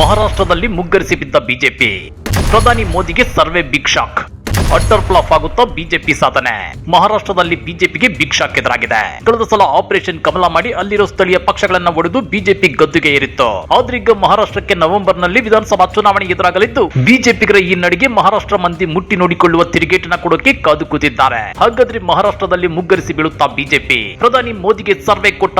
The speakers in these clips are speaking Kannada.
ಮಹಾರಾಷ್ಟ್ರದಲ್ಲಿ ಮುಗ್ಗರಿಸಿ ಬಿದ್ದ ಬಿಜೆಪಿ. ಪ್ರಧಾನಿ ಮೋದಿಗೆ survey big shock. Utter flop ಆಗುತ್ತಾ ಬಿಜೆಪಿ ಸಾಧನೆ. ಮಹಾರಾಷ್ಟ್ರದಲ್ಲಿ ಬಿಜೆಪಿಗೆ ಬಿಗ್ ಶಾಕ್ ಎದುರಾಗಿದೆ ಕಳೆದ ಸಲ ಆಪರೇಷನ್ ಕಮಲ ಮಾಡಿ ಅಲ್ಲಿರೋ ಸ್ಥಳೀಯ ಪಕ್ಷಗಳನ್ನ ಒಡೆದು ಬಿಜೆಪಿ ಗದ್ದುಗೆ ಏರಿತ್ತು. ಆದ್ರೀಗ ಮಹಾರಾಷ್ಟ್ರಕ್ಕೆ ನವೆಂಬರ್ನಲ್ಲಿ ವಿಧಾನಸಭಾ ಚುನಾವಣೆ ಎದುರಾಗಲಿದ್ದು, ಬಿಜೆಪಿಗರ ಈ ನಡಿಗೆ ಮಹಾರಾಷ್ಟ್ರ ಮಂದಿ ಮುಟ್ಟಿ ನೋಡಿಕೊಳ್ಳುವ ತಿರುಗೇಟನ ಕೊಡೋಕೆ ಕಾದು ಕೂತಿದ್ದಾರೆ. ಹಾಗಾದ್ರೆ ಮಹಾರಾಷ್ಟ್ರದಲ್ಲಿ ಮುಗ್ಗರಿಸಿ ಬೀಳುತ್ತಾ ಬಿಜೆಪಿ? ಪ್ರಧಾನಿ ಮೋದಿಗೆ ಸರ್ವೆ ಕೊಟ್ಟ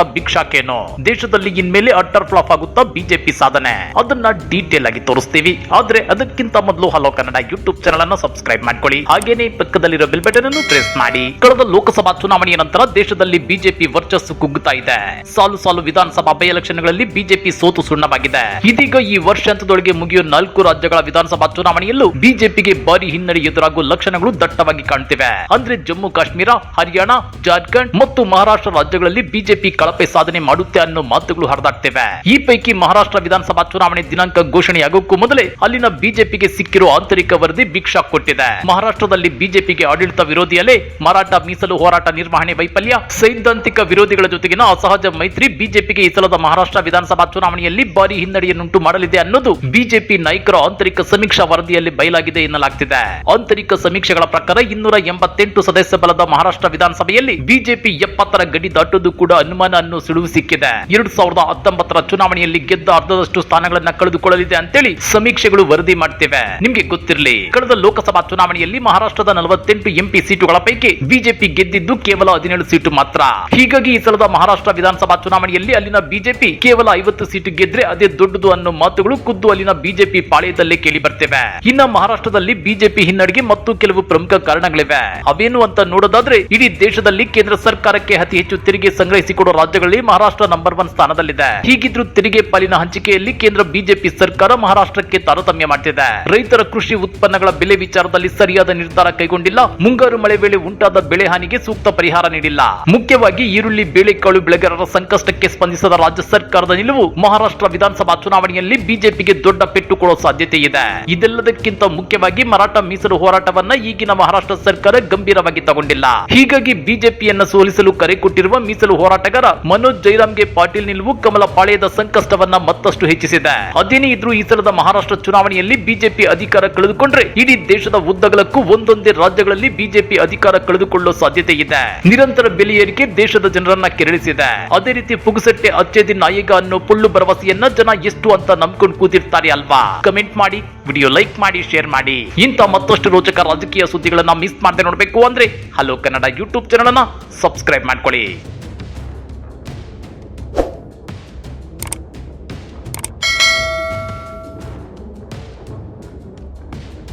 ಏನು ದೇಶದಲ್ಲಿ ಇನ್ಮೇಲೆ ಅಟ್ಟರ್ ಫ್ಲಾಪ್ ಆಗುತ್ತಾ ಬಿಜೆಪಿ ಸಾಧನೆ? ಅದನ್ನ ಡೀಟೇಲ್ ಆಗಿ ತೋರಿಸ್ತೀವಿ. ಆದ್ರೆ ಅದಕ್ಕಿಂತ ಮೊದಲು ಹಲೋ ಕನ್ನಡ ಯೂಟ್ಯೂಬ್ ಚಾನಲ್ ಅನ್ನು ಸಬ್ಸ್ಕ್ರೈಬ್ ಮಾಡ್ಕೊಳ್ಳಿ. ಹಾಗೇನೆ ಪಕ್ಕದಲ್ಲಿರೋ ಬೆಲ್ ಬಟನ್ ಅನ್ನು ಪ್ರೆಸ್ ಮಾಡಿ. ಕಳೆದ ಲೋಕಸಭಾ ಚುನಾವಣೆಯ ನಂತರ ದೇಶದಲ್ಲಿ ಬಿಜೆಪಿ ವರ್ಚಸ್ಸು ಕುಗ್ಗುತ್ತಾ ಇದೆ. ಸಾಲು ಸಾಲು ವಿಧಾನಸಭಾ ಬೈ ಎಲೆಕ್ಷನ್ಗಳಲ್ಲಿ ಬಿಜೆಪಿ ಸೋತು ಸುಣ್ಣವಾಗಿದೆ. ಇದೀಗ ಈ ವರ್ಷಾಂತದೊಳಗೆ ಮುಗಿಯುವ ನಾಲ್ಕು ರಾಜ್ಯಗಳ ವಿಧಾನಸಭಾ ಚುನಾವಣೆಯಲ್ಲೂ ಬಿಜೆಪಿಗೆ ಭಾರಿ ಹಿನ್ನಡೆ ಎದುರಾಗುವ ಲಕ್ಷಣಗಳು ದಟ್ಟವಾಗಿ ಕಾಣ್ತಿವೆ. ಅಂದ್ರೆ ಜಮ್ಮು ಕಾಶ್ಮೀರ, ಹರಿಯಾಣ, ಜಾರ್ಖಂಡ್ ಮತ್ತು ಮಹಾರಾಷ್ಟ್ರ ರಾಜ್ಯಗಳಲ್ಲಿ ಬಿಜೆಪಿ ಕಳಪೆ ಸಾಧನೆ ಮಾಡುತ್ತೆ ಅನ್ನೋ ಮಾತುಗಳು ಹರಿದಾಡ್ತಿವೆ. ಈ ಪೈಕಿ ಮಹಾರಾಷ್ಟ್ರ ವಿಧಾನಸಭಾ ಚುನಾವಣೆ ದಿನಾಂಕ ಘೋಷಣೆಯಾಗೋಕ್ಕೂ ಮೊದಲೇ ಅಲ್ಲಿನ ಬಿಜೆಪಿಗೆ ಸಿಕ್ಕಿರುವ ಆಂತರಿಕ ವರದಿ ಭಿಕ್ಷಾ ಕೊಟ್ಟಿದೆ. ಕೊಟ್ಟಿದೆ ಮಹಾರಾಷ್ಟ್ರದಲ್ಲಿ ಬಿಜೆಪಿಗೆ ಆಡಳಿತ ವಿರೋಧಿಯಲ್ಲೇ ಮಾರಾಟ ಮೀಸಲು ಹೋರಾಟ ನಿರ್ವಹಣೆ ವೈಫಲ್ಯ. ಸೈದ್ಧಾಂತಿಕ ವಿರೋಧಿಗಳ ಜೊತೆಗಿನ ಅಸಹಜ ಮೈತ್ರಿ ಬಿಜೆಪಿಗೆ ಈ ಸಲದ ಮಹಾರಾಷ್ಟ್ರ ವಿಧಾನಸಭಾ ಚುನಾವಣೆಯಲ್ಲಿ ಭಾರಿ ಹಿನ್ನಡೆಯನ್ನುಂಟು ಮಾಡಲಿದೆ ಅನ್ನೋದು ಬಿಜೆಪಿ ನಾಯಕರ ಆಂತರಿಕ ಸಮೀಕ್ಷಾ ವರದಿಯಲ್ಲಿ ಬಯಲಾಗಿದೆ ಎನ್ನಲಾಗ್ತಿದೆ. ಆಂತರಿಕ ಸಮೀಕ್ಷೆಗಳ ಪ್ರಕಾರ ಇನ್ನೂರ ಎಂಬತ್ತೆಂಟು ಸದಸ್ಯ ಬಲದ ಮಹಾರಾಷ್ಟ್ರ ವಿಧಾನಸಭೆಯಲ್ಲಿ ಬಿಜೆಪಿ ಎಪ್ಪತ್ತರ ಗಡಿ ದಾಟುವುದು ಕೂಡ ಅನುಮಾನ ಅನ್ನು ಸುಳಿವು ಸಿಕ್ಕಿದೆ ಎರಡ್ ಸಾವಿರದ ಹತ್ತೊಂಬತ್ತರ ಚುನಾವಣೆಯಲ್ಲಿ ಗೆದ್ದ ಅರ್ಧದಷ್ಟು ಸ್ಥಾನಗಳನ್ನ ಕಳೆದುಕೊಳ್ಳಲಿದೆ ಅಂತೇಳಿ ಸಮೀಕ್ಷೆಗಳು ವರದಿ ಮಾಡ್ತಿವೆ. ನಿಮ್ಗೆ ಗೊತ್ತಿರಲಿ, ಕಳೆದ ಲೋಕಸಭಾ ಚುನಾವಣೆಯಲ್ಲಿ ಮಹಾರಾಷ್ಟ್ರದ ನಲವತ್ತೆಂಟು ಎಂಪಿ ಸೀಟುಗಳ ಪೈಕಿ ಬಿಜೆಪಿ ಗೆದ್ದಿದ್ದು ಕೇವಲ ಹದಿನೇಳು ಸೀಟು ಮಾತ್ರ. ಹೀಗಾಗಿ ಈ ಸಲದ ಮಹಾರಾಷ್ಟ್ರ ವಿಧಾನಸಭಾ ಚುನಾವಣೆಯಲ್ಲಿ ಅಲ್ಲಿನ ಬಿಜೆಪಿ ಕೇವಲ ಐವತ್ತು ಸೀಟು ಗೆದ್ರೆ ಅದೇ ದೊಡ್ಡದು ಅನ್ನೋ ಮಾತುಗಳು ಖುದ್ದು ಅಲ್ಲಿನ ಬಿಜೆಪಿ ಪಾಳೆಯದಲ್ಲೇ ಕೇಳಿ ಬರ್ತಿವೆ. ಇನ್ನ ಮಹಾರಾಷ್ಟ್ರದಲ್ಲಿ ಬಿಜೆಪಿ ಹಿನ್ನಡೆಗೆ ಮತ್ತು ಕೆಲವು ಪ್ರಮುಖ ಕಾರಣಗಳಿವೆ. ಅವೇನು ಅಂತ ನೋಡೋದಾದ್ರೆ, ಇಡೀ ದೇಶದಲ್ಲಿ ಕೇಂದ್ರ ಸರ್ಕಾರಕ್ಕೆ ಅತಿ ಹೆಚ್ಚು ತೆರಿಗೆ ಸಂಗ್ರಹಿಸಿಕೊಡೋ ರಾಜ್ಯಗಳಲ್ಲಿ ಮಹಾರಾಷ್ಟ್ರ ನಂಬರ್ ಒನ್ ಸ್ಥಾನದಲ್ಲಿದೆ. ಹೀಗಿದ್ರು ತೆರಿಗೆ ಪಾಲಿನ ಹಂಚಿಕೆಯಲ್ಲಿ ಕೇಂದ್ರ ಬಿಜೆಪಿ ಸರ್ಕಾರ ಮಹಾರಾಷ್ಟ್ರಕ್ಕೆ ತಾರತಮ್ಯ ಮಾಡ್ತಿದೆ. ರೈತರ ಕೃಷಿ ಉತ್ಪನ್ನಗಳ ಬೆಲೆ ವಿಚಾರದಲ್ಲಿ ಸರಿಯಾದ ನಿರ್ಧಾರ ಕೈಗೊಂಡಿಲ್ಲ. ಮುಂಗಾರು ಮಳೆ ವೇಳೆ ಉಂಟಾದ ಬೆಳೆ ಹಾನಿಗೆ ಸೂಕ್ತ ಪರಿಹಾರ ನೀಡಿಲ್ಲ. ಮುಖ್ಯವಾಗಿ ಈರುಳ್ಳಿ, ಬೇಳೆಕಾಳು, ಬೆಳೆಗಾರರ ಸಂಕಷ್ಟಕ್ಕೆ ಸ್ಪಂದಿಸದ ರಾಜ್ಯ ಸರ್ಕಾರದ ನಿಲುವು ಮಹಾರಾಷ್ಟ್ರ ವಿಧಾನಸಭಾ ಚುನಾವಣೆಯಲ್ಲಿ ಬಿಜೆಪಿಗೆ ದೊಡ್ಡ ಪೆಟ್ಟು ಕೊಡುವ ಸಾಧ್ಯತೆ ಇದೆ. ಇದೆಲ್ಲದಕ್ಕಿಂತ ಮುಖ್ಯವಾಗಿ ಮರಾಠ ಮೀಸಲು ಹೋರಾಟವನ್ನ ಈಗಿನ ಮಹಾರಾಷ್ಟ್ರ ಸರ್ಕಾರ ಗಂಭೀರವಾಗಿ ತಗೊಂಡಿಲ್ಲ. ಹೀಗಾಗಿ ಬಿಜೆಪಿಯನ್ನ ಸೋಲಿಸಲು ಕರೆ ಕೊಟ್ಟಿರುವ ಮೀಸಲು ಹೋರಾಟಗಾರ ಮನೋಜ್ ಜೈರಾಮ್ಗೆ ಪಾಟೀಲ್ ನಿಲುವು ಕಮಲ ಪಾಳೆಯದ ಸಂಕಷ್ಟವನ್ನ ಮತ್ತಷ್ಟು ಹೆಚ್ಚಿಸಿದೆ. ಅದೇನೇ ಇದ್ರೂ ಈ ಸಲದ ಮಹಾರಾಷ್ಟ್ರ ಚುನಾವಣೆಯಲ್ಲಿ ಬಿಜೆಪಿ ಅಧಿಕಾರ ಕಳೆದುಕೊಂಡ್ರೆ ಇಡೀ ದೇಶದ ಉದ್ದಗಲಕ್ಕೂ ಒಂದೊಂದೇ ರಾಜ್ಯಗಳಲ್ಲಿ ಬಿಜೆಪಿ ಅಧಿಕಾರ ಕಳೆದುಕೊಳ್ಳೋ ಸಾಧ್ಯತೆ ಇದೆ. ನಿರಂತರ ಬೆಲೆ ಏರಿಕೆ ದೇಶದ ಜನರನ್ನ ಕೆರಳಿಸಿದೆ. ಅದೇ ರೀತಿ ಪುಗುಸಟ್ಟೆ ಅಚ್ಚೇದಿ ನಾಯಿಗ ಅನ್ನೋ ಪುಳ್ಳು ಭರವಸೆಯನ್ನ ಜನ ಎಷ್ಟು ಅಂತ ನಂಬ್ಕೊಂಡು ಕೂತಿರ್ತಾರೆ ಅಲ್ವಾ? ಕಮೆಂಟ್ ಮಾಡಿ, ವಿಡಿಯೋ ಲೈಕ್ ಮಾಡಿ, ಶೇರ್ ಮಾಡಿ. ಇಂಥ ಮತ್ತಷ್ಟು ರೋಚಕ ರಾಜಕೀಯ ಸುದ್ದಿಗಳನ್ನ ಮಿಸ್ ಮಾಡದೆ ನೋಡಬೇಕು ಅಂದ್ರೆ ಹಲೋ ಕನ್ನಡ ಯೂಟ್ಯೂಬ್ ಚಾನಲ್ ಅನ್ನ ಸಬ್ಸ್ಕ್ರೈಬ್ ಮಾಡ್ಕೊಳ್ಳಿ.